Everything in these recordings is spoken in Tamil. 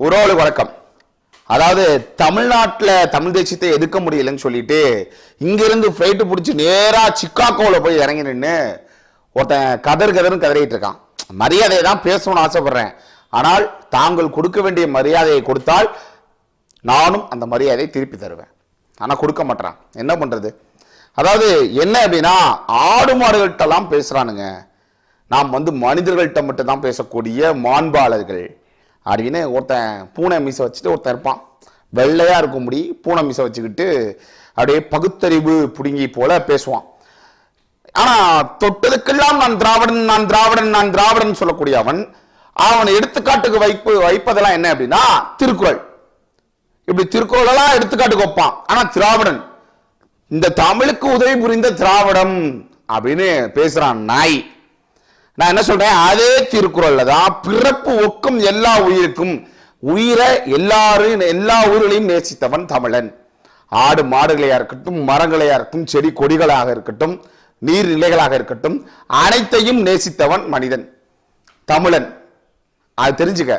உறவுகளுக்கு வணக்கம். அதாவது தமிழ்நாட்டில் தமிழ் தேசியத்தை எதிர்க்க முடியலன்னு சொல்லிட்டு இங்கிருந்து ஃப்ளைட்டு பிடிச்சி நேராக சிக்காகோவில் போய் இறங்கி நின்று ஒருத்தன் கதர் கதர்னு கதறிட்டு இருக்கான். மரியாதையை தான் பேசணும்னு ஆசைப்படுறேன். ஆனால் தாங்கள் கொடுக்க வேண்டிய மரியாதையை கொடுத்தால் நானும் அந்த மரியாதையை திருப்பி தருவேன். ஆனால் கொடுக்க மாட்டேறான் என்ன பண்ணுறது அதாவது என்ன அப்படின்னா ஆடு மாடுகள்கிட்டலாம் பேசுகிறானுங்க நாம் வந்து மனிதர்கள்ட்ட மட்டும் தான் பேசக்கூடிய மாண்பாளர்கள். அப்படின்னு ஒருத்தன் பூனை மீசை வச்சுட்டு ஒருத்தன் இருப்பான். வெள்ளையாக இருக்கும் முடி பூனை மீசை வச்சுக்கிட்டு அப்படியே பகுத்தறிவு புடுங்கி போல பேசுவான். ஆனால் தொட்டதுக்கெல்லாம் நான் திராவிடன் நான் திராவிடன் நான் திராவிடன் சொல்லக்கூடிய அவன் அவனை எடுத்துக்காட்டுக்கு வைப்பு வைப்பதெல்லாம் என்ன அப்படின்னா திருக்குறள். இப்படி திருக்குறளெல்லாம் எடுத்துக்காட்டுக்கு வைப்பான். ஆனால் திராவிடன் இந்த தமிழுக்கு உதவி புரிந்த திராவிடம் அப்படின்னு பேசுகிறான் நாய். நான் என்ன சொல்றேன்? அதே திருக்குறள்ல தான் பிறப்பு ஒக்கும் எல்லா உயிருக்கும். உயிரை எல்லாரும் எல்லா உயிர்களையும் நேசித்தவன் தமிழன். ஆடு மாடுகளையா இருக்கட்டும் மரங்களையா இருக்கட்டும் செடி கொடிகளாக இருக்கட்டும் நீர்நிலைகளாக இருக்கட்டும் அனைத்தையும் நேசித்தவன் மனிதன். தமிழன். அது தெரிஞ்சுக்க.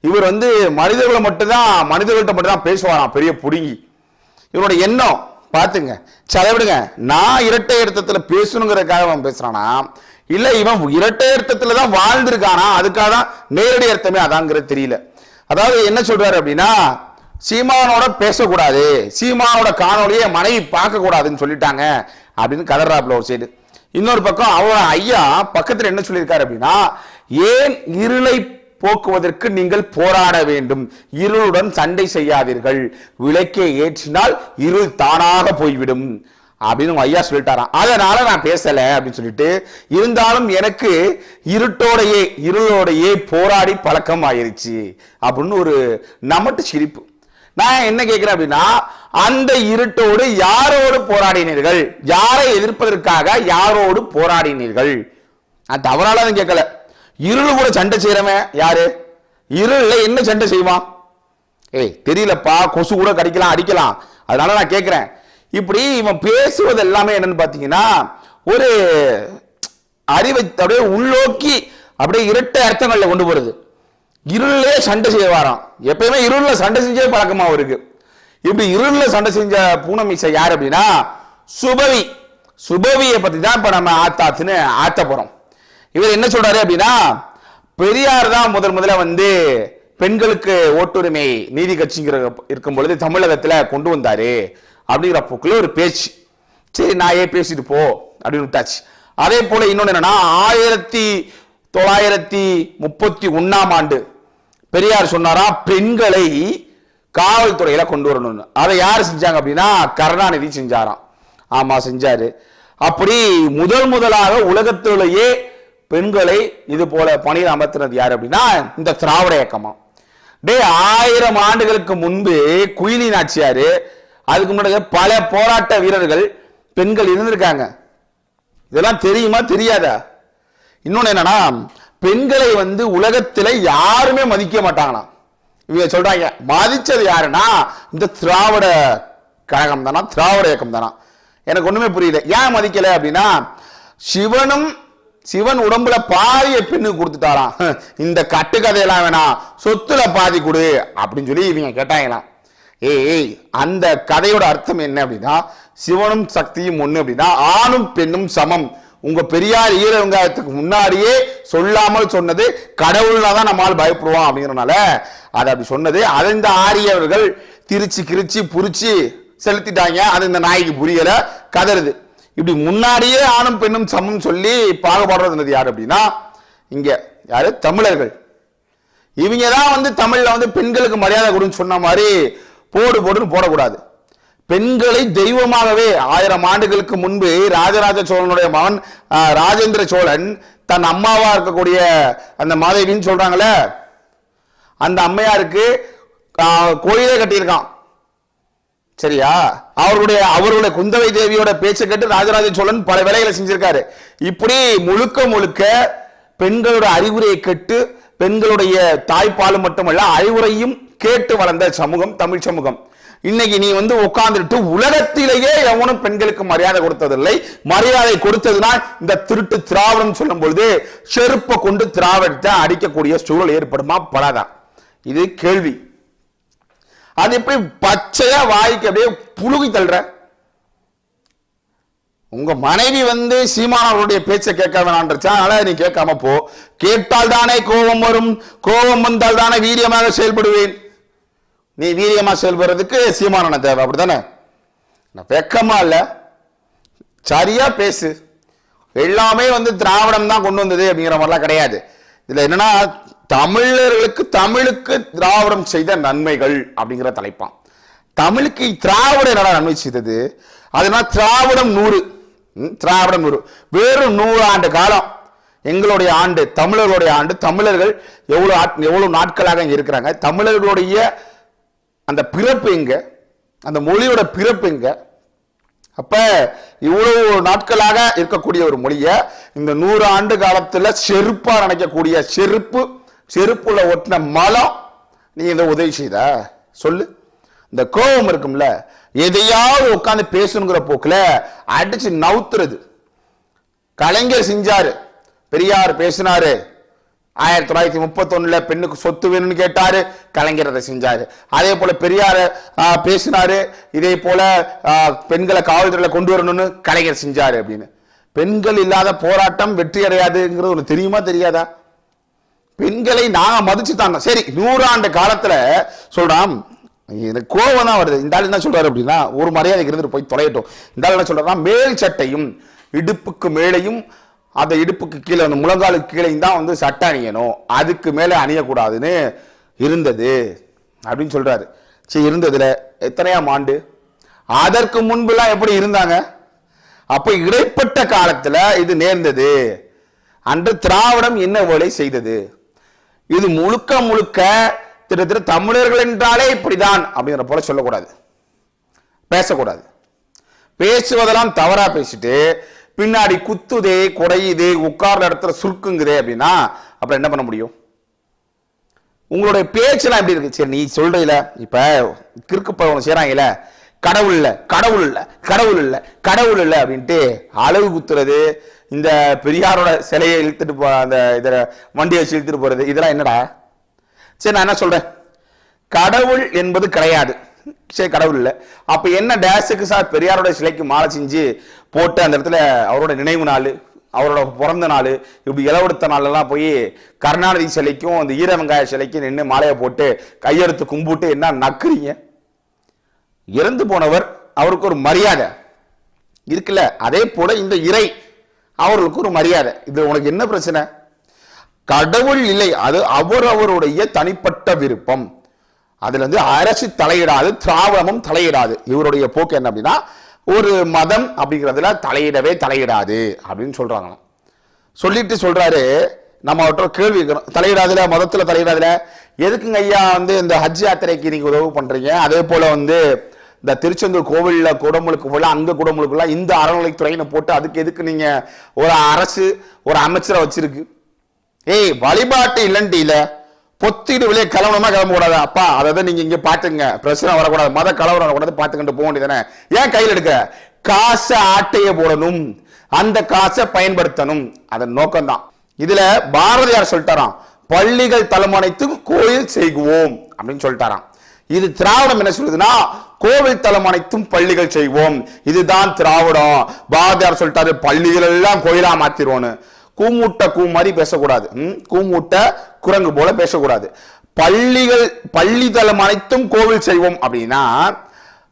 இவர் வந்து மனிதர்களை மட்டும்தான் மனிதர்கள்ட்ட மட்டும்தான் பேசுவாராம் பெரிய புடுங்கி. இவனோட எண்ணம் பார்த்துங்க செலவிடுங்க. நான் இரட்டை இடத்தத்தில் பேசணுங்கிறதுக்காக அவன் பேசுறானா? இல்ல இவன் இரட்டை அர்த்தத்துல தான் வாழ்ந்திருக்கானா? அதுக்காக தான் நேரடி அர்த்தமே அதாங்கிறது தெரியல. அதாவது என்ன சொல்றாரு அப்படின்னா சீமானோட பேசக்கூடாது சீமானோட காணொலியை மனைவி பார்க்க கூடாதுன்னு சொல்லிட்டாங்க அப்படின்னு கதறாப்புல ஒரு சைடு. இன்னொரு பக்கம் அவரோட ஐயா பக்கத்துல என்ன சொல்லியிருக்காரு அப்படின்னா ஏன் இருளை போக்குவதற்கு நீங்கள் போராட வேண்டும்? இருளுடன் சண்டை செய்யாதீர்கள். விளக்கை ஏற்றினால் இருள் தானாக போய்விடும். அப்படின்னு உங்க ஐயா சொல்லிட்டாராம். அதனால நான் பேசல அப்படின்னு சொல்லிட்டு இருந்தாலும் எனக்கு இருட்டோடையே இருளோடையே போராடி பழக்கம் ஆயிருச்சு அப்படின்னு ஒரு நமட்டு சிரிப்பு. நான் என்ன கேட்கிறேன் அப்படின்னா அந்த இருட்டோடு யாரோடு போராடினீர்கள்? யாரை எதிர்ப்பதற்காக யாரோடு போராடினீர்கள்? நான் தவறால தான் கேட்கல இருள் கூட சண்டை செய்யறவன் யாரு? இருள்ல என்ன சண்டை செய்வான்? ஏய் தெரியலப்பா கொசு கூட கடிக்கலாம் அடிக்கலாம். அதனால நான் கேட்கிறேன் இப்படி இவன் பேசுவது எல்லாமே என்னன்னு பாத்தீங்கன்னா ஒரு அறிவை அப்படியே உள்நோக்கி அப்படியே இரட்டை அர்த்தங்கள்ல கொண்டு போறது. இருளிலே சண்டை செய்ய வாராம் எப்பயுமே இருள்ல சண்டை செஞ்சே பழக்கமா இருக்கு. இப்படி இருள்ல சண்டை செஞ்ச பூனமிசை யார் அப்படின்னா சுபவி. சுபவியை பத்தி தான் இப்ப நம்ம ஆத்தாத்துன்னு ஆத்த போறோம். இவர் என்ன சொல்றாரு அப்படின்னா பெரியார் தான் முதல் முதல்ல வந்து பெண்களுக்கு ஓட்டுரிமை நீதி கட்சிங்கிற இருக்கும் பொழுது தமிழகத்துல கொண்டு வந்தாரு. அப்படிங்கிற போக்குல ஒரு பேச்சு. சரி நான் ஏன் பேசிட்டு போ? அப்படின்னு விட்டாச்சு அதே போல இன்னொன்னு என்னன்னா ஆயிரத்தி தொள்ளாயிரத்தி முப்பத்தி ஒன்னாம் ஆண்டு பெரியார் சொன்னாரா பெண்களை காவல்துறையில கொண்டு வரணும்னு. அதை யார் செஞ்சாங்க அப்படின்னா கருணாநிதி செஞ்சாராம். ஆமா செஞ்சாரு. அப்படி முதல் முதலாக உலகத்திலேயே பெண்களை இது போல பணியில் அமர்த்தினது யார் அப்படின்னா இந்த திராவிட இயக்கமா. டே ஆயிரம் ஆண்டுகளுக்கு முன்பு குயிலி நாச்சியாரு அதுக்கு முன்னாடி பல போராட்ட வீரர்கள் பெண்கள் இருந்திருக்காங்க. இதெல்லாம் தெரியுமா? தெரியாதா? இன்னொன்று என்னன்னா பெண்களை வந்து உலகத்தில் யாருமே மதிக்க மாட்டாங்களாம். இவங்க சொல்றாங்க மதிச்சது யாருன்னா இந்த திராவிட கழகம் தானா திராவிட இயக்கம் தானா எனக்கு ஒண்ணுமே புரியல. ஏன் மதிக்கல அப்படின்னா சிவனும் சிவன் உடம்புல பாதியை பெண்ணுக்கு கொடுத்துட்டாராம். இந்த கட்டுக்கதையெல்லாம் வேணாம் சொத்துல பாதி கொடு அப்படின்னு சொல்லி இவங்க கேட்டாங்களாம். ஏய் அந்த கதையோட அர்த்தம் என்ன அப்படின்னா சிவனும் சக்தியும் ஒண்ணு அப்படின்னா ஆணும் பெண்ணும் சமம். உங்க பெரியார் ஈர வெங்காயத்துக்கு முன்னாடியே சொல்லாமல் சொன்னது கடவுள்னா தான் நம்மால் பயப்படுவோம் அப்படிங்கிறனால அதை அப்படி சொன்னது. அதை இந்த ஆரியவர்கள் திரிச்சு கிரிச்சு புரிச்சு செலுத்திட்டாங்க. அது இந்த நாய்க்கு புரியல கதறுது. இப்படி முன்னாடியே ஆணும் பெண்ணும் சமம் சொல்லி பாகுபாடுறது யார் அப்படின்னா இங்க யாரு? தமிழர்கள். இவங்க தான் வந்து தமிழ்ல வந்து பெண்களுக்கு மரியாதை கொடுன்னு சொன்ன மாதிரி போடு போடுன்னு போடக்கூடாது. பெண்களை தெய்வமாகவே ஆயிரம் ஆண்டுகளுக்கு முன்பு ராஜராஜ சோழனுடைய மகன் ராஜேந்திர சோழன் தன் அம்மாவா இருக்கக்கூடிய அந்த மாதேவின்னு சொல்றாங்களே அந்த அம்மையாருக்கு கோயிலே கட்டியிருக்கான். சரியா? அவருடைய அவருடைய குந்தவை தேவியோட பேச்சை கேட்டு ராஜராஜ சோழன் பல வேலைகளை செஞ்சிருக்காரு. இப்படி முழுக்க முழுக்க பெண்களோட அறிவுரையை கேட்டு பெண்களுடைய தாய்ப்பாலும் மட்டுமல்ல அறிவுரையும் கேட்டு வளர்ந்த சமூகம் தமிழ் சமூகம். இன்னைக்கு நீ வந்து உட்கார்ந்துட்டு உலகத்திலேயே எவனும் பெண்களுக்கு மரியாதை கொடுத்ததில்லை. மரியாதை கொடுத்ததுனால் இந்த திருட்டு திராவிடம் சொல்லும் பொழுது செருப்பை கொண்டு திராவிடத்தை அடிக்கக்கூடிய சூழல் ஏற்படுமா? படாதா. இது கேள்வி. அது எப்படி பச்சையா வாய்க்கு அப்படியே புழுகி தள்ளுற? உங்க மனைவி வந்து சீமானவருடைய பேச்சை கேட்க வேணான்றச்சா? அதனால நீ கேட்காம போ. கேட்டால் தானே கோபம் வரும். கோபம் வந்தால் தானே வீரியமாக செயல்படுவேன். நீ வீரியமா செயல்படுறதுக்கு சீமானனை தேவை அப்படிதானே நான் வெக்கமா இல்லை. சரியா பேசு. எல்லாமே வந்து திராவிடம் தான் கொண்டு வந்தது அப்படிங்கிற மாதிரிலாம் கிடையாது. இதுல என்னன்னா தமிழர்களுக்கு தமிழுக்கு திராவிடம் செய்த நன்மைகள் அப்படிங்கிற தலைப்பான். தமிழுக்கு திராவிடம் என்னடா நன்மை செய்தது? அதனால திராவிடம் நூறு. திராவிடம் நூறு. வெறும் நூறு ஆண்டு காலம். எங்களுடைய ஆண்டு தமிழர்களுடைய ஆண்டு. தமிழர்கள் எவ்வளவு ஆட்- எவ்வளவு நாட்களாக இருக்கிறாங்க. தமிழர்களுடைய அந்த பிறப்பு எங்க? அந்த மொழியோட பிறப்பு எங்க? அப்ப இவ்வளவு நாட்களாக இருக்கக்கூடிய ஒரு மொழியை இந்த நூறு ஆண்டு காலத்துல செருப்பா நினைக்கக்கூடிய செருப்பு செருப்புல ஒட்டின மலம் நீ இதை உதவி செய்த? சொல்லு. இந்த கோபம் இருக்கும்ல எதையாவது உட்காந்து பேசணுங்கிற போக்குல அடிச்சு நவுத்துறது. கலைஞர் செஞ்சாரு பெரியார் பேசினாரு ஆயிரத்தி தொள்ளாயிரத்தி முப்பத்தொன்னுல பெண்ணுக்கு சொத்து வேணும்னு கேட்டாரு கலைஞர் அதை செஞ்சாரு. அதே போல பெரியார் பேசினாரு இதே போல பெண்களை காவல்துறையில கொண்டு வரணும்னு கலைஞர் செஞ்சாரு அப்படின்னு. பெண்கள் இல்லாத போராட்டம் வெற்றி அடையாதுங்கிறது உனக்கு தெரியுமா தெரியாதா? பெண்களை நாங்க மதிச்சு தாங்க சரி நூறாண்டு காலத்துல சொல்றான் எனக்கு கோவம் தான் வருது. இந்த ஆள் என்ன சொல்றாரு அப்படின்னா ஒரு மரியாதைக்கு இருந்துட்டு போய் தொலையட்டும். இந்த ஆள் என்ன சொல்றாருன்னா மேல் சட்டையும் இடுப்புக்கு மேலையும் அந்த இடுப்புக்கு கீழே அந்த முழங்காலுக்கு கீழே தான் வந்து சட்டை அணியணும். அதுக்கு மேலே அணியக்கூடாதுன்னு இருந்தது அப்படின்னு சொல்கிறாரு சரி இருந்ததுல எத்தனையாம் ஆண்டு? அதற்கு முன்புலாம் எப்படி இருந்தாங்க? அப்போ இடைப்பட்ட காலத்தில் இது நேர்ந்தது. அன்று திராவிடம் என்ன வேலை செய்தது? இது முழுக்க முழுக்க திட்டத்தட்ட தமிழர்கள் என்றாலே இப்படிதான் அப்படிங்கிற போல சொல்லக்கூடாது. பேசக்கூடாது. பேசுவதெல்லாம் தவறாக பேசிட்டு பின்னாடி குத்துதே குறையுது உட்கார்ற இடத்துல சுருக்குங்குதே அப்படின்னா அப்புறம் என்ன பண்ண முடியும்? உங்களுடைய பேச்செல்லாம் எப்படி இருக்கு? சரி நீ சொல்றீல இப்ப கிறுக்கு பழம் செய்யறாங்கல்ல கடவுள் இல்ல கடவுள் இல்ல கடவுள் இல்ல கடவுள் இல்ல அப்படின்ட்டு அளவு குத்துறது இந்த பெரியாரோட சிலையை இழுத்துட்டு போ அந்த இதில் வண்டியை வச்சு இழுத்துட்டு போறது இதெல்லாம் என்னடா? சரி நான் என்ன சொல்றேன்? கடவுள் என்பது கிடையாது. சரி கடவுள் இல்லை. அப்போ என்ன டேஷுக்கு சார் பெரியாரோட சிலைக்கு மாலை செஞ்சு போட்டு அந்த இடத்துல அவரோட நினைவு நாள் அவரோட பிறந்த நாள் இப்படி இளவெடுத்த நாளெல்லாம் போய் கருணாநிதி சிலைக்கும் அந்த ஈர வெங்காய சிலைக்கும் நின்று மாலையை போட்டு கையெடுத்து கும்பிட்டு என்ன நக்குறீங்க? இறந்து போனவர் அவருக்கு ஒரு மரியாதை. இருக்குல்ல அதே போல இந்த இறை அவர்களுக்கு ஒரு மரியாதை. இது உனக்கு என்ன பிரச்சனை? கடவுள் இல்லை அது அவர் அவருடைய தனிப்பட்ட விருப்பம். அதில் வந்து அரசு தலையிடாது திராவிடமும் தலையிடாது. இவருடைய போக்கு என்ன அப்படின்னா ஒரு மதம் அப்படிங்கிறதுல தலையிடவே தலையிடாது அப்படின்னு சொல்கிறாங்களாம் சொல்லிட்டு சொல்கிறாரு நம்ம அவற்ற கேள்வி கேட்கிறோம் தலையிடாதுல மதத்தில் தலையிடாதுல? எதுக்குங்க ஐயா வந்து இந்த ஹஜ் யாத்திரைக்கு நீங்கள் உதவு பண்ணுறீங்க அதே போல் வந்து இந்த திருச்செந்தூர் கோவிலில் குடமுழுக்கு போல அங்கே குடமுழுக்குலாம் இந்த அறநிலைத்துறைன்னு போட்டு அதுக்கு எதுக்கு நீங்கள் ஒரு அரசு ஒரு அமைச்சரை வச்சிருக்கு? ஏய் வழிபாட்டு இல்லண்டியில பொத்திட்டு வெளியே கிளம்பணுமா கிளம்பக்கூடாது? அப்பா அதை நீங்க இங்க பாத்துங்க பிரச்சனை வரக்கூடாது. மத கலவரம் வரக்கூடாது பாத்துக்கிட்டு போக வேண்டியதானே ஏன் கையில் எடுக்க? காசை ஆட்டைய போடணும். அந்த காசை பயன்படுத்தணும். அதன் நோக்கம்தான். இதுல பாரதியார் சொல்லிட்டாராம் பள்ளிகள் தலைமனைத்தும் கோயில் செய்குவோம் அப்படின்னு சொல்லிட்டாராம். இது திராவிடம் என்ன சொல்லுதுன்னா கோவில் தலம் அனைத்தும் பள்ளிகள் செய்வோம். இதுதான் திராவிடம். பாரதியார் சொல்லிட்டாரு பள்ளிகள் எல்லாம் கோயிலா மாத்திருவோன்னு கூமூட்ட கூ மாதிரி பேசக்கூடாது. ம்? கூமூட்ட குரங்கு போல பேசக்கூடாது. பள்ளிகள் பள்ளி தளம் அனைத்தும் கோவில் செய்வோம் அப்படின்னா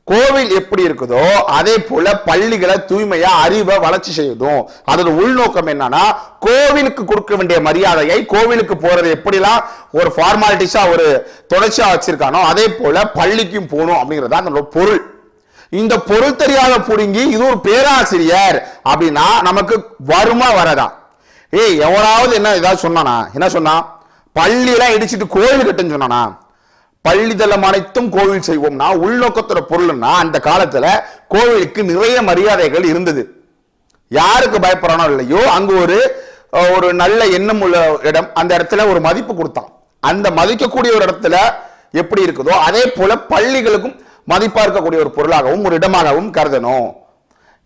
கோவில் எப்படி இருக்குதோ அதே போல பள்ளிகளை தூய்மையா அறிவை வளர்ச்சி செய்யணும் அதோட உள்நோக்கம் என்னன்னா கோவிலுக்கு கொடுக்க வேண்டிய மரியாதையை கோவிலுக்கு போறது எப்படிலாம் ஒரு ஃபார்மாலிட்டிஸா ஒரு தொடர்ச்சியா வச்சிருக்கானோ அதே போல பள்ளிக்கும் போகணும் அப்படிங்கிறது தான் அதனோட பொருள். இந்த பொருள் தெரியாத புடுங்கி இது ஒரு பேராசிரியர் அப்படின்னா நமக்கு வருமா வரதான். ஏய் எவனாவது என்ன ஏதாவது சொன்னானா? என்ன சொன்னா? பள்ளியெல்லாம் இடிச்சிட்டு கோயில் கட்டுன்னு சொன்னானா? பள்ளிதளம் அனைத்தும் கோவில் செய்வோம்னா உள்நோக்கத்தோட பொருள்னா அந்த காலத்துல கோவிலுக்கு நிறைய மரியாதைகள் இருந்தது. யாருக்கு பயப்படுறானோ இல்லையோ அங்க ஒரு ஒரு நல்ல எண்ணம் உள்ள இடம். அந்த இடத்துல ஒரு மதிப்பு கொடுத்தான். அந்த மதிக்கக்கூடிய ஒரு இடத்துல எப்படி இருக்குதோ அதே போல பள்ளிகளுக்கும் மதிப்பா இருக்கக்கூடிய ஒரு பொருளாகவும் ஒரு இடமாகவும் கருதணும்.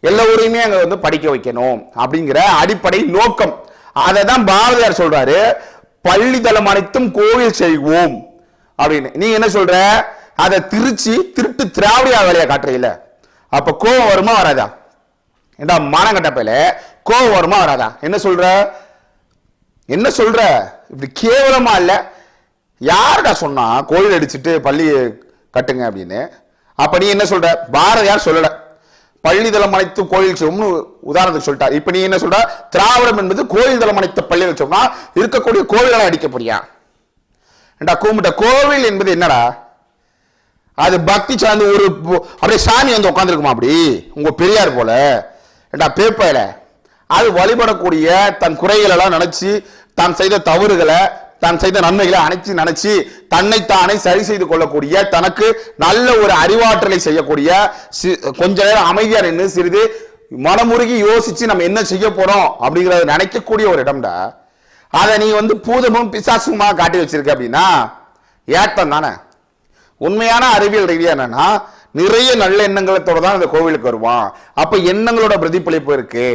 எல்லோரையுமே அங்கே வந்து படிக்க வைக்கணும் அப்படிங்கிற அடிப்படை நோக்கம். அதை தான் பாரதியார் சொல்றாரு பள்ளிதளம் அனைத்தும் கோவில் செய்வோம். அப்படின்னு. நீ என்ன சொல்ற? அதை திருச்சி திருட்டு திராவிடியா வேலையா காட்டுறீல அப்ப கோவம் வருமா வராதா? ஏண்டா மானங்கட்டப்பையில கோவம் வருமா வராதா? என்ன சொல்ற? என்ன சொல்ற? இப்படி கேவலமா இல்ல. யாருடா சொன்னா கோயில் அடிச்சுட்டு பள்ளி கட்டுங்க அப்படின்னு. அப்ப நீ என்ன சொல்ற? பாரதியார் சொல்லலை. பள்ளி தளம் அனைத்து கோயில் சிவம்னு உதாரணத்துக்கு சொல்லிட்டார் இப்ப நீ என்ன சொல்ற? திராவிடம் என்பது கோயில் தளம் அனைத்த பள்ளிகள் சொன்னா இருக்கக்கூடிய கோவில்களை அடிக்க போறியா ஏண்டா கும்பிட்ட கோவில் என்பது என்னடா? அது பக்தி சார்ந்து ஒரு அப்படியே சாமி வந்து உட்காந்துருக்குமா அப்படி? உங்க பெரியார் போல. ஏண்டா பேப்பையில அது வழிபடக்கூடிய தன் குறைகளெல்லாம் நினைச்சு தான் செய்த தவறுகளை தான் செய்த நன்மைகளை அனைத்து நினைச்சு தன்னைத்தானே சரி செய்து கொள்ளக்கூடிய தனக்கு நல்ல ஒரு அறிவாற்றலை செய்யக்கூடிய சி- கொஞ்ச நேரம் அமைதியா நின்று சிறிது மனமுருகி யோசிச்சு நம்ம என்ன செய்ய போறோம் அப்படிங்கறத நினைக்கக்கூடிய ஒரு இடம்டா. அதை நீ வந்து பூதமும் பிசாசுமா காட்டி வச்சிருக்க அப்படின்னா ஏட்டம் தானே. உண்மையான அறிவியல் ரீதியா என்னன்னா நிறைய நல்ல எண்ணங்களத்தோட தான் இந்த கோவிலுக்கு வருவான். அப்ப எண்ணங்களோட பிரதிபலிப்பு இருக்கு.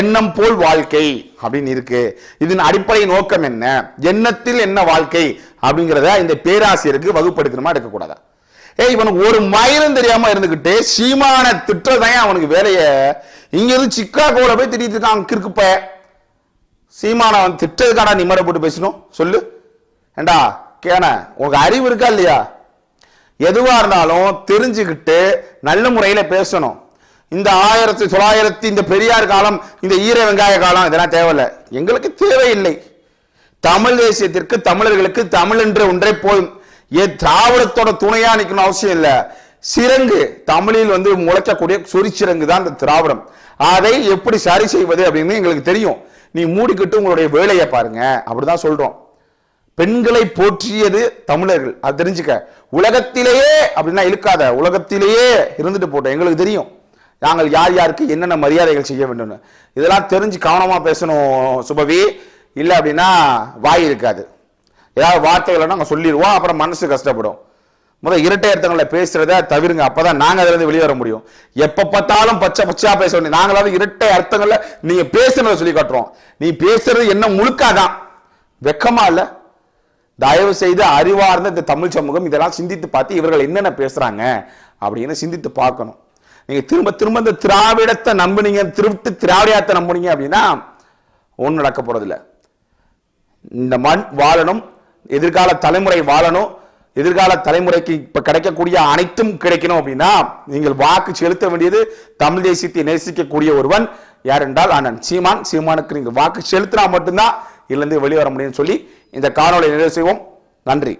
எண்ணம் போல் வாழ்க்கை அப்படின்னு இருக்கு. இதன் அடிப்படை நோக்கம் என்ன? எண்ணத்தில் என்ன வாழ்க்கை? அப்படிங்கிறத இந்த பேராசிரியருக்கு வகுப்படுத்தணுமா எடுக்கக்கூடாதா? ஏய் இவனுக்கு ஒரு மயிலும் தெரியாம இருந்துகிட்டு சீமான திட்டதான் அவனுக்கு வேலைய. இங்க இருந்து சிக்காகோல போய் திட்டிட்டு இருக்கான் கிறுக்குப்ப. சீமான அவன் திட்டதுக்காடா நிம்மட போட்டு பேசணும்? சொல்லு. ஏண்டா கேன உனக்கு அறிவு இருக்கா இல்லையா? எதுவாக இருந்தாலும் தெரிஞ்சுக்கிட்டு நல்ல முறையில் பேசணும். இந்த ஆயிரத்தி தொள்ளாயிரத்தி இந்த பெரியார் காலம் இந்த ஈர வெங்காய காலம் இதெல்லாம் தேவையில்லை. எங்களுக்கு தேவையில்லை. தமிழ் தேசியத்திற்கு தமிழர்களுக்கு தமிழ் என்ற ஒன்றே போதும். ஏ திராவிடத்தோட துணையா நிற்கணும் அவசியம் இல்லை. சிறங்கு தமிழில் வந்து முளைக்கக்கூடிய சொரிச்சிறங்கு தான் இந்த திராவிடம். அதை எப்படி சரி செய்வது அப்படின்னு எங்களுக்கு தெரியும். நீ மூடிக்கிட்டு உங்களுடைய வேலையை பாருங்க. அப்படிதான் சொல்றோம். பெண்களை போற்றியது தமிழர்கள். அது தெரிஞ்சுக்க. உலகத்திலேயே அப்படின்னா இழுக்காத. உலகத்திலேயே இருந்துட்டு போட்டோம். எங்களுக்கு தெரியும். நாங்கள் யார் யாருக்கு என்னென்ன மரியாதைகள் செய்ய வேண்டும்னு. இதெல்லாம் தெரிஞ்சு கவனமாக பேசணும் சுபவி. இல்லை அப்படின்னா வாய் இருக்காது. ஏதாவது வார்த்தைகளை நாங்கள் சொல்லிடுவோம். அப்புறம் மனசு கஷ்டப்படும். முதல் இரட்டை அர்த்தங்களை பேசுறத தவிருங்க. அப்பதான் நாங்க அதுல இருந்து வெளியே வர முடியும். எப்ப பார்த்தாலும் பச்சை பச்சையா பேச வேண்டிய நாங்களாவது இரட்டை அர்த்தங்கள்ல நீங்க பேசுனதை சொல்லி காட்டுறோம். நீ பேசுறது என்ன முழுக்காதான். வெக்கமா இல்லை. தயவு செய்து அறிவார்ந்த இந்த தமிழ் சமூகம் இதெல்லாம் சிந்தித்து பார்த்து இவர்கள் என்னென்ன பேசுறாங்க அப்படின்னு சிந்தித்து பார்க்கணும். நீங்க திரும்ப திரும்ப இந்த திராவிடத்தை நம்புனீங்க திருட்டு திராவிடத்தை நம்புனீங்க அப்படின்னா ஒன்றும் நடக்க போகிறதில்ல இந்த மண் வாழணும் எதிர்கால தலைமுறை வாழணும் எதிர்கால தலைமுறைக்கு இப்ப கிடைக்கக்கூடிய அனைத்தும் கிடைக்கணும் அப்படின்னா நீங்கள் வாக்கு செலுத்த வேண்டியது தமிழ் தேசியத்தை நேசிக்கக்கூடிய ஒருவன் யார் என்றால் அண்ணன் சீமான். சீமானுக்கு நீங்க வாக்கு செலுத்தினா மட்டும்தான் இதுலேருந்து வெளியே வர முடியும்னு சொல்லி இந்த காணொலியை நிறைவு செய்வோம். நன்றி.